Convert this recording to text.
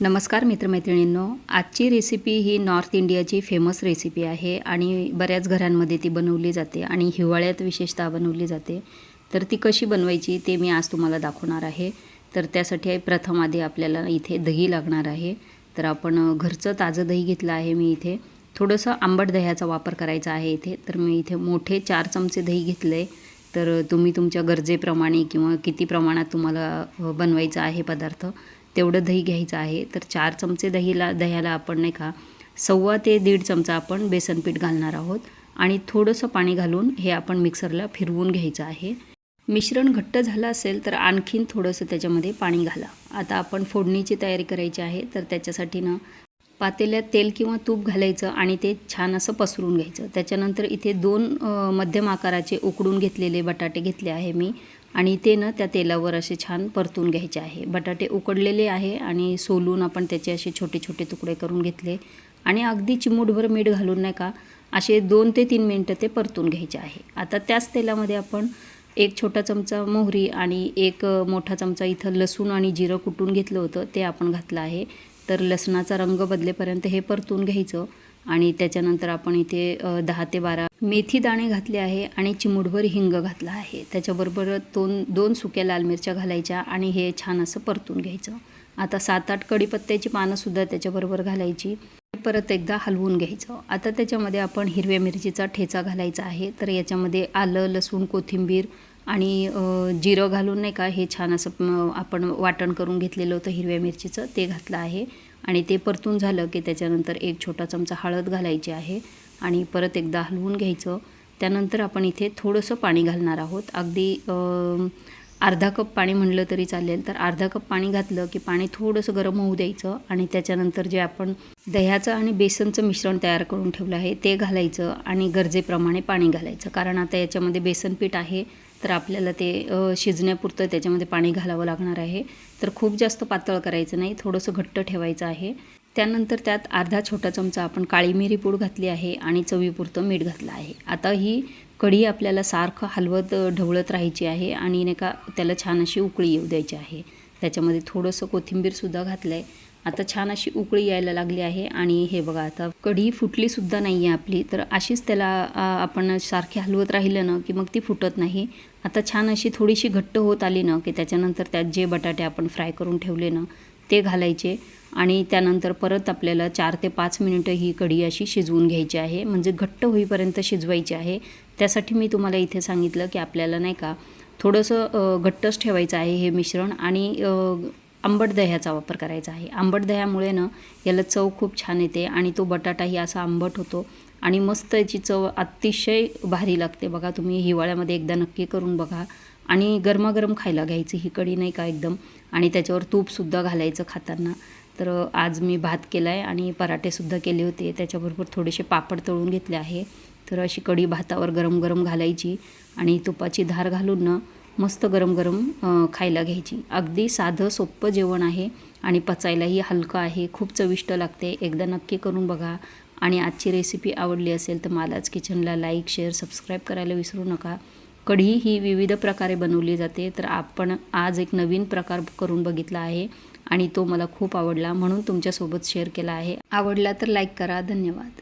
नमस्कार मित्रमैत्रिणींनो आजची रेसिपी ही नॉर्थ इंडियाची फेमस रेसिपी आहे आणि बऱ्याच घरांमध्ये ती बनवली जाते आणि हिवाळ्यात विशेषतः बनवली जाते. तर ती कशी बनवायची ते मी आज तुम्हाला दाखवणार आहे. तर त्यासाठी प्रथम आधी आपल्याला इथे दही लागणार आहे. तर आपण घरचं ताजं दही घेतलं आहे मी इथे. थोडंसं आंबट दह्याचा वापर करायचा आहे इथे. तर मी इथे मोठे चार चमचे दही घेतले आहे तर तुम्ही तुमच्या गरजेप्रमाणे किंवा किती प्रमाणात तुम्हाला बनवायचं आहे पदार्थ तेवढं दही घ्यायचं आहे. तर चार चमचे दहीला दह्याला आपण नाही का सव्वा ते दीड चमचा आपण बेसन पीठ घालणार आहोत. आणि थोडंसं पाणी घालून हे आपण मिक्सरला फिरवून घ्यायचं आहे. मिश्रण घट्ट झालं असेल तर आणखीन थोडंसं त्याच्यामध्ये पाणी घाला. आता आपण फोडणीची तयारी करायची आहे. तर त्याच्यासाठी ना पातेल्यात तेल किंवा तूप घालायचं आणि ते छान असं पसरून घ्यायचं. त्याच्यानंतर इथे दोन मध्यम आकाराचे उकडून घेतलेले बटाटे घेतले आहे मी. आणि ते ना त्या तेलावर असे छान परतून घ्यायचे आहे. बटाटे उकडलेले आहे आणि सोलून आपण त्याचे असे छोटे छोटे तुकडे करून घेतले. आणि अगदी चिमूटभर मीठ घालून नाही का असे दोन ते तीन मिनटं ते परतून घ्यायचे आहे. आता त्याच तेलामध्ये आपण एक छोटा चमचा मोहरी आणि एक मोठा चमचा इथं लसूण आणि जिरं कुटून घेतलं होतं ते आपण घातलं आहे. तर लसणाचा रंग बदलेपर्यंत हे परतून घ्यायचं. आणि त्याच्यानंतर आपण इथे दहा ते बारा मेथी दाणे घातले आहे आणि चिमूटभर हिंग घातला आहे. त्याच्याबरोबर दोन दोन सुक्या लाल मिरच्या घालायच्या आणि हे छान असं परतून घ्यायचं. आता सात आठ कडीपत्त्याची पानंसुद्धा त्याच्याबरोबर घालायची. परत एकदा हलवून घ्यायचं. आता त्याच्यामध्ये आपण हिरव्या मिरचीचा ठेचा घालायचा आहे. तर याच्यामध्ये आलं लसूण कोथिंबीर आणि जिरं घालून नाही का हे छान असं आपण वाटण करून घेतलेलं होतं हिरव्या मिरचीचं ते घातलं आहे. आणि ते परतून झालं की त्याच्यानंतर एक छोटा चमचा हळद घालायची आहे आणि परत एकदा हलवून घ्यायचं. त्यानंतर आपण इथे थोडंसं पाणी घालणार आहोत. अगदी अर्धा कप पाणी म्हणलं तरी चालेल. तर अर्धा कप पाणी घातलं की पाणी थोडंसं गरम होऊ द्यायचं आणि त्याच्यानंतर जे आपण दह्याचं आणि बेसनचं मिश्रण तयार करून ठेवलं आहे ते घालायचं आणि गरजेप्रमाणे पाणी घालायचं. कारण आता याच्यामध्ये बेसन पीठ आहे तर आपल्याला ते शिजण्यापुरतं त्याच्यामध्ये पाणी घालावं लागणार आहे. तर खूप जास्त पातळ करायचं नाही थोडंसं घट्ट ठेवायचं आहे. त्यानंतर त्यात अर्धा छोटा चमचा आपण काळी मिरी पूड घातली आहे आणि चवीपुरतं मीठ घातलं आहे. आता ही कढी आपल्याला सारखं हलवत ढवळत राहायची आहे आणि नाही का त्याला छान अशी उकळी येऊ द्यायची आहे. त्याच्यामध्ये थोडंसं कोथिंबीरसुद्धा घातलं आहे आता छान अशी उकळी यायला लागली आहे आणि हे बघा आता कढी फुटलीसुद्धा नाही आहे आपली. तर अशीच त्याला आपण सारखी हलवत राहिलं ना की मग ती फुटत नाही. आता छान अशी थोडीशी घट्ट होत आली ना की त्याच्यानंतर त्यात जे बटाटे आपण फ्राय करून ठेवले ना ते घालायचे. आणि त्यानंतर परत आपल्याला चार ते पाच मिनिटं ही कढी अशी शिजवून घ्यायची आहे. म्हणजे घट्ट होईपर्यंत शिजवायची आहे. त्यासाठी मी तुम्हाला इथे सांगितलं की आपल्याला नाही का थोडंसं घट्टच ठेवायचं आहे हे मिश्रण. आणि आंबट दह्याचा वापर करायचा आहे. आंबट दह्यामुळे ना याला चव खूप छान येते आणि तो बटाटाही असा आंबट होतो आणि मस्त याची चव अतिशय भारी लागते. बघा तुम्ही हिवाळ्यामध्ये एकदा नक्की करून बघा. आणि गरमागरम खायला घ्यायची ही कढी नाही का एकदम? आणि त्याच्यावर तूपसुद्धा घालायचं खाताना. तर आज मी भात केला आहे आणि पराठेसुद्धा केले होते. त्याच्याबरोबर थोडेसे पापड तळून घेतले आहे. तर अशी कढी भातावर गरम गरम घालायची आणि तुपाची धार घालून ना मस्त गरम गरम खायला घ्यायची. अगदी साधं सोपं जेवण आहे आणि पचायलाही हलकं आहे. खूप चविष्ट लागते. एकदा नक्की करून बघा. आणि आजची रेसिपी आवडली असेल तर मालाच किचनला लाईक शेअर सबस्क्राईब करायला विसरू नका. कढी ही विविध प्रकारे बनवली जाते. तर आपण आज एक नवीन प्रकार करून बघितला आहे आणि तो मला खूप आवडला. म्हणून तुमच्यासोबत शेअर केला आहे. आवडला तर लाईक करा. धन्यवाद.